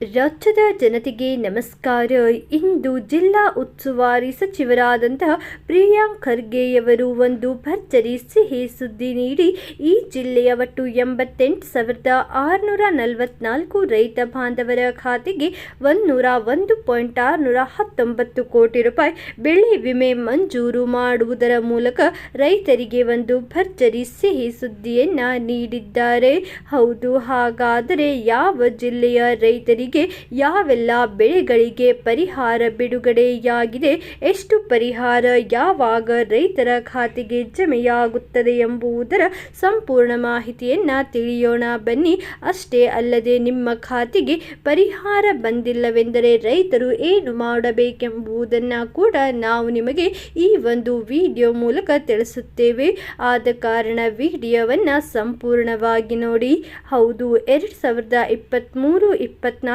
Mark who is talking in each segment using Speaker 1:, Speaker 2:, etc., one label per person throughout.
Speaker 1: ರಾಜ್ಯದ ಜನತೆಗೆ ನಮಸ್ಕಾರ. ಇಂದು ಜಿಲ್ಲಾ ಉಸ್ತುವಾರಿ ಸಚಿವರಾದಂತಹ ಪ್ರಿಯಾಂಕ್ ಖರ್ಗೆಯವರು ಒಂದು ಭರ್ಜರಿ ಸಿಹಿ ಸುದ್ದಿ ನೀಡಿ, ಈ ಜಿಲ್ಲೆಯ ಒಟ್ಟು ಎಂಬತ್ತೆಂಟು ಸಾವಿರದ ಆರುನೂರ ನಲವತ್ನಾಲ್ಕು ರೈತ ಬಾಂಧವರ ಖಾತೆಗೆ ಒಂದೂರ ಒಂದು ಪಾಯಿಂಟ್ ಆರುನೂರ ಹತ್ತೊಂಬತ್ತು ಕೋಟಿ ರೂಪಾಯಿ ಬೆಳೆ ವಿಮೆ ಮಂಜೂರು ಮಾಡುವುದರ ಮೂಲಕ ರೈತರಿಗೆ ಒಂದು ಭರ್ಜರಿ ಸಿಹಿ ಸುದ್ದಿಯನ್ನು ನೀಡಿದ್ದಾರೆ. ಹೌದು, ಹಾಗಾದರೆ ಯಾವ ಜಿಲ್ಲೆಯ ರೈತರಿಗೆ ಯಾವೆಲ್ಲ ಬೆಳೆಗಳಿಗೆ ಪರಿಹಾರ ಬಿಡುಗಡೆಯಾಗಿದೆ, ಎಷ್ಟು ಪರಿಹಾರ ಯಾವಾಗ ರೈತರ ಖಾತೆಗೆ ಜಮೆಯಾಗುತ್ತದೆ ಎಂಬುದರ ಸಂಪೂರ್ಣ ಮಾಹಿತಿಯನ್ನು ತಿಳಿಯೋಣ. ಬನ್ನಿ, ಅಷ್ಟೇ ಅಲ್ಲದೆ ನಿಮ್ಮ ಖಾತೆಗೆ ಪರಿಹಾರ ಬಂದಿಲ್ಲವೆಂದರೆ ರೈತರು ಏನು ಮಾಡಬೇಕೆಂಬುದನ್ನು ಕೂಡ ನಾವು ನಿಮಗೆ ಈ ಒಂದು ವಿಡಿಯೋ ಮೂಲಕ ತಿಳಿಸುತ್ತೇವೆ. ಆದ ಕಾರಣ ವಿಡಿಯೋವನ್ನು ಸಂಪೂರ್ಣವಾಗಿ ನೋಡಿ. ಹೌದು, ಎರಡು ಸಾವಿರದ ಇಪ್ಪತ್ತ್ಮೂರು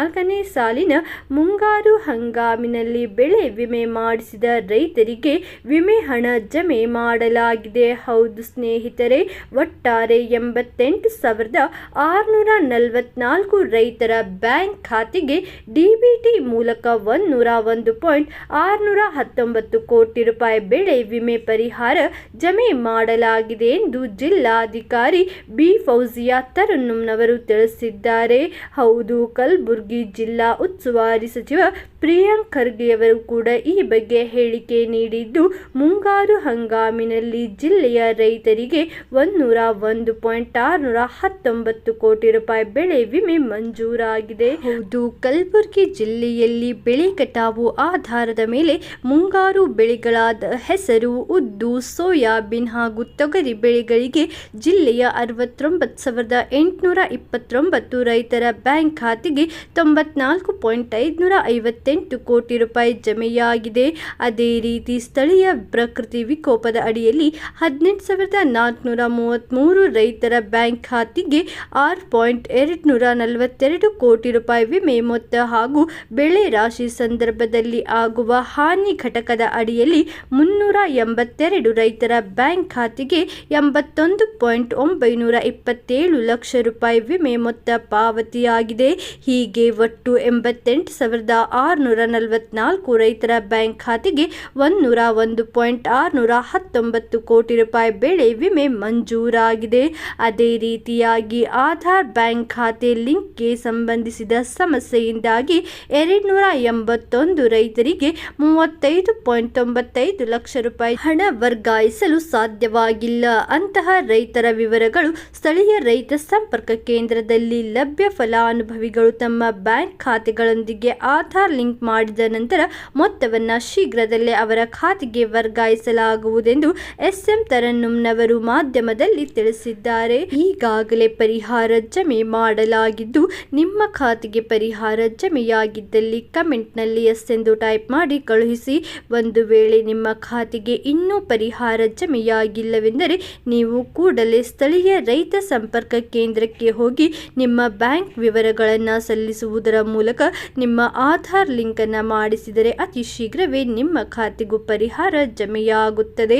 Speaker 1: ಇಪ್ಪತ್ನಾಲ್ಕನೇ ಸಾಲಿನ ಮುಂಗಾರು ಹಂಗಾಮಿನಲ್ಲಿ ಬೆಳೆ ವಿಮೆ ಮಾಡಿಸಿದ ರೈತರಿಗೆ ವಿಮೆ ಹಣ ಜಮೆ ಮಾಡಲಾಗಿದೆ. ಹೌದು ಸ್ನೇಹಿತರೆ, ಒಟ್ಟಾರೆ ಎಂಬತ್ತೆಂಟು ಸಾವಿರದ ಆರುನೂರ ನಲವತ್ನಾಲ್ಕು ರೈತರ ಬ್ಯಾಂಕ್ ಖಾತೆಗೆ ಡಿಬಿಟಿ ಮೂಲಕ ಒಂದೂರ ಒಂದು ಪಾಯಿಂಟ್ ಆರುನೂರ ಹತ್ತೊಂಬತ್ತು ಕೋಟಿ ರೂಪಾಯಿ ಬೆಳೆ ವಿಮೆ ಪರಿಹಾರ ಜಮೆ ಮಾಡಲಾಗಿದೆ ಎಂದು ಜಿಲ್ಲಾಧಿಕಾರಿ ಬಿ ಫೌಜಿಯಾ ತರನ್ನುಮ್ನವರು ತಿಳಿಸಿದ್ದಾರೆ. ಹೌದು, ಕಲಬುರಗಿ ಜಿಲ್ಲಾ ಉಸ್ತುವಾರಿ ಸಚಿವ ಪ್ರಿಯಾಂಕ್ ಖರ್ಗೆಯವರು ಕೂಡ ಈ ಬಗ್ಗೆ ಹೇಳಿಕೆ ನೀಡಿದ್ದು, ಮುಂಗಾರು ಹಂಗಾಮಿನಲ್ಲಿ ಜಿಲ್ಲೆಯ ರೈತರಿಗೆ ಒಂದೂರ ಒಂದು ಪಾಯಿಂಟ್ ಆರುನೂರ ಹತ್ತೊಂಬತ್ತು ಕೋಟಿ ರೂಪಾಯಿ ಬೆಳೆ ವಿಮೆ ಮಂಜೂರಾಗಿದೆ. ಹೌದು, ಕಲಬುರಗಿ ಜಿಲ್ಲೆಯಲ್ಲಿ ಬೆಳೆ ಕಟಾವು ಆಧಾರದ ಮೇಲೆ ಮುಂಗಾರು ಬೆಳೆಗಳಾದ ಹೆಸರು ಉದ್ದು, ಸೋಯಾಬೀನ್ ಹಾಗೂ ತೊಗರಿ ಬೆಳೆಗಳಿಗೆ ಜಿಲ್ಲೆಯ ಅರವತ್ತೊಂಬತ್ತು ಸಾವಿರದ ಎಂಟುನೂರ ಇಪ್ಪತ್ತೊಂಬತ್ತು ರೈತರ ಬ್ಯಾಂಕ್ ಖಾತೆಗೆ ತೊಂಬತ್ನಾಲ್ಕು ಪಾಯಿಂಟ್ ಐದುನೂರ ಐವತ್ತೆಂಟು ಕೋಟಿ ರೂಪಾಯಿ ಜಮೆಯಾಗಿದೆ. ಅದೇ ರೀತಿ ಸ್ಥಳೀಯ ಪ್ರಕೃತಿ ವಿಕೋಪದ ಅಡಿಯಲ್ಲಿ ಹದಿನೆಂಟು ಸಾವಿರದ ನಾಲ್ಕುನೂರ ಮೂವತ್ತ್ಮೂರು ರೈತರ ಬ್ಯಾಂಕ್ ಖಾತೆಗೆ ಆರು ಪಾಯಿಂಟ್ ಎರಡು ನೂರ ನಲವತ್ತೆರಡು ಕೋಟಿ ರೂಪಾಯಿ ವಿಮೆ ಮೊತ್ತ ಹಾಗೂ ಬೆಳೆ ರಾಶಿ ಸಂದರ್ಭದಲ್ಲಿ ಆಗುವ ಹಾನಿ ಘಟಕದ ಅಡಿಯಲ್ಲಿ ಮುನ್ನೂರ ಎಂಬತ್ತೆರಡು ರೈತರ ಬ್ಯಾಂಕ್ ಖಾತೆಗೆ ಎಂಬತ್ತೊಂದು ಪಾಯಿಂಟ್ ಒಂಬೈನೂರ ಇಪ್ಪತ್ತೇಳು ಲಕ್ಷ ರೂಪಾಯಿ ವಿಮೆ ಮೊತ್ತ ಪಾವತಿಯಾಗಿದೆ. ಹೀಗೆ ಒಟ್ಟು ಎಂಬತ್ತೆಂಟು ಸಾವಿರದ ಆರುನೂರ ನಲವತ್ನಾಲ್ಕು ರೈತರ ಬ್ಯಾಂಕ್ ಖಾತೆಗೆ ಒಂದೂರ ಒಂದು ಪಾಯಿಂಟ್ ಆರುನೂರ ಹತ್ತೊಂಬತ್ತು ಕೋಟಿ ರೂಪಾಯಿ ಬೆಳೆ ವಿಮೆ ಮಂಜೂರಾಗಿದೆ. ಅದೇ ರೀತಿಯಾಗಿ ಆಧಾರ್ ಬ್ಯಾಂಕ್ ಖಾತೆ ಲಿಂಕ್ಗೆ ಸಂಬಂಧಿಸಿದ ಸಮಸ್ಯೆಯಿಂದಾಗಿ ಎರಡುನೂರ ಎಂಬತ್ತೊಂದು ರೈತರಿಗೆ ಮೂವತ್ತೈದು ಪಾಯಿಂಟ್ ತೊಂಬತ್ತೈದು ಲಕ್ಷ ರೂಪಾಯಿ ಹಣ ವರ್ಗಾಯಿಸಲು ಸಾಧ್ಯವಾಗಿಲ್ಲ. ಅಂತಹ ರೈತರ ವಿವರಗಳು ಸ್ಥಳೀಯ ರೈತ ಸಂಪರ್ಕ ಕೇಂದ್ರದಲ್ಲಿ ಲಭ್ಯ ಫಲಾನುಭವಿಗಳು ತಮ್ಮ ಬ್ಯಾಂಕ್ ಖಾತೆಗಳೊಂದಿಗೆ ಆಧಾರ್ ಲಿಂಕ್ ಮಾಡಿದ ನಂತರ ಮೊತ್ತವನ್ನು ಶೀಘ್ರದಲ್ಲೇ ಅವರ ಖಾತೆಗೆ ವರ್ಗಾಯಿಸಲಾಗುವುದೆಂದು ಎಸ್ಎಂ ತರನ್ನುಮ್ನವರು ಮಾಧ್ಯಮದಲ್ಲಿ ತಿಳಿಸಿದ್ದಾರೆ. ಈಗಾಗಲೇ ಪರಿಹಾರ ಜಮೆ ಮಾಡಲಾಗಿದ್ದು, ನಿಮ್ಮ ಖಾತೆಗೆ ಪರಿಹಾರ ಜಮೆಯಾಗಿದ್ದಲ್ಲಿ ಕಮೆಂಟ್ನಲ್ಲಿ ಎಸ್ ಎಂದು ಟೈಪ್ ಮಾಡಿ ಕಳುಹಿಸಿ. ಒಂದು ವೇಳೆ ನಿಮ್ಮ ಖಾತೆಗೆ ಇನ್ನೂ ಪರಿಹಾರ ಜಮೆಯಾಗಿಲ್ಲವೆಂದರೆ ನೀವು ಕೂಡಲೇ ಸ್ಥಳೀಯ ರೈತ ಸಂಪರ್ಕ ಕೇಂದ್ರಕ್ಕೆ ಹೋಗಿ ನಿಮ್ಮ ಬ್ಯಾಂಕ್ ವಿವರಗಳನ್ನು ಸಲ್ಲಿಸುವುದರ ಮೂಲಕ ನಿಮ್ಮ ಆಧಾರ್ ಲಿಂಕನ್ನು ಮಾಡಿಸಿದರೆ ಅತಿ ಶೀಘ್ರವೇ ನಿಮ್ಮ ಖಾತೆಗೂ ಪರಿಹಾರ ಜಮೆಯಾಗುತ್ತದೆ.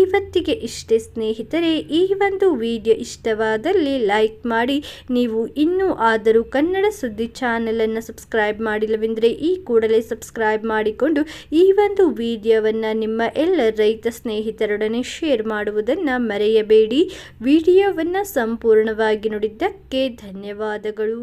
Speaker 1: ಇವತ್ತಿಗೆ ಇಷ್ಟೇ ಸ್ನೇಹಿತರೆ, ಈ ಒಂದು ವಿಡಿಯೋ ಇಷ್ಟವಾದಲ್ಲಿ ಲೈಕ್ ಮಾಡಿ. ನೀವು ಇನ್ನೂ ಆದರೂ ಕನ್ನಡ ಸುದ್ದಿ ಚಾನಲನ್ನು ಸಬ್ಸ್ಕ್ರೈಬ್ ಮಾಡಿಲ್ಲವೆಂದರೆ ಈ ಕೂಡಲೇ ಸಬ್ಸ್ಕ್ರೈಬ್ ಮಾಡಿಕೊಂಡು ಈ ಒಂದು ವಿಡಿಯೋವನ್ನು ನಿಮ್ಮ ಎಲ್ಲ ರೈತ ಸ್ನೇಹಿತರೊಡನೆ ಶೇರ್ ಮಾಡುವುದನ್ನು ಮರೆಯಬೇಡಿ. ವಿಡಿಯೋವನ್ನು ಸಂಪೂರ್ಣವಾಗಿ ನೋಡಿದ್ದಕ್ಕೆ ಧನ್ಯವಾದಗಳು.